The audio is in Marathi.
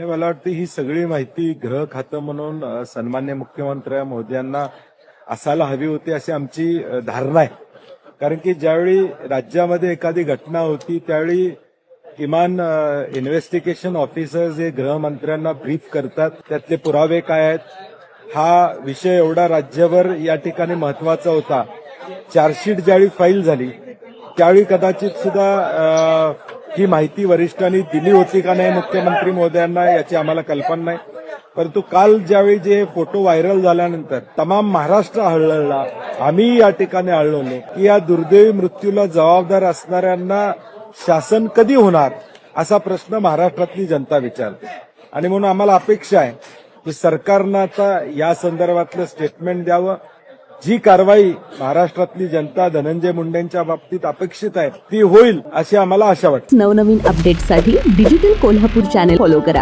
नाही, मला वाटतं ही सगळी माहिती गृह खातं म्हणून सन्मान्य मुख्यमंत्री महोदयांना असायला हवी होती अशी आमची धारणा आहे. कारण की ज्यावेळी राज्यामध्ये एखादी घटना होती त्यावेळी किमान इन्व्हेस्टिगेशन ऑफिसर्स हे गृहमंत्र्यांना ब्रीफ करतात. त्यातले पुरावे काय आहेत? हा विषय एवढा राज्यभर या ठिकाणी महत्त्वाचा होता. चार्जशीट ज्यावेळी फाईल झाली त्यावेळी कदाचित सुद्धा ही माहिती वरिष्ठांनी दिली होती का नाही मुख्यमंत्री मोदयांना याची आम्हाला कल्पना नाही. परंतु काल ज्यावेळी जे फोटो व्हायरल झाल्यानंतर तमाम महाराष्ट्र हळहळला आम्ही या ठिकाणी हळहळलो की या दुर्दैवी मृत्यूला जबाबदार असणाऱ्यांना शासन कधी होणार असा प्रश्न महाराष्ट्रातली जनता विचारते. आणि म्हणून आम्हाला अपेक्षा आहे की सरकारनं आता या संदर्भातलं स्टेटमेंट द्यावं जी कारवाई महाराष्ट्रातली जनता धनंजय मुंडेंच्या बाबतीत अपेक्षित आहे ती होईल अशी आम्हाला आशा वाटते. नवनवीन अपडेटसाठी डिजिटल कोल्हापूर चॅनेल फॉलो करा.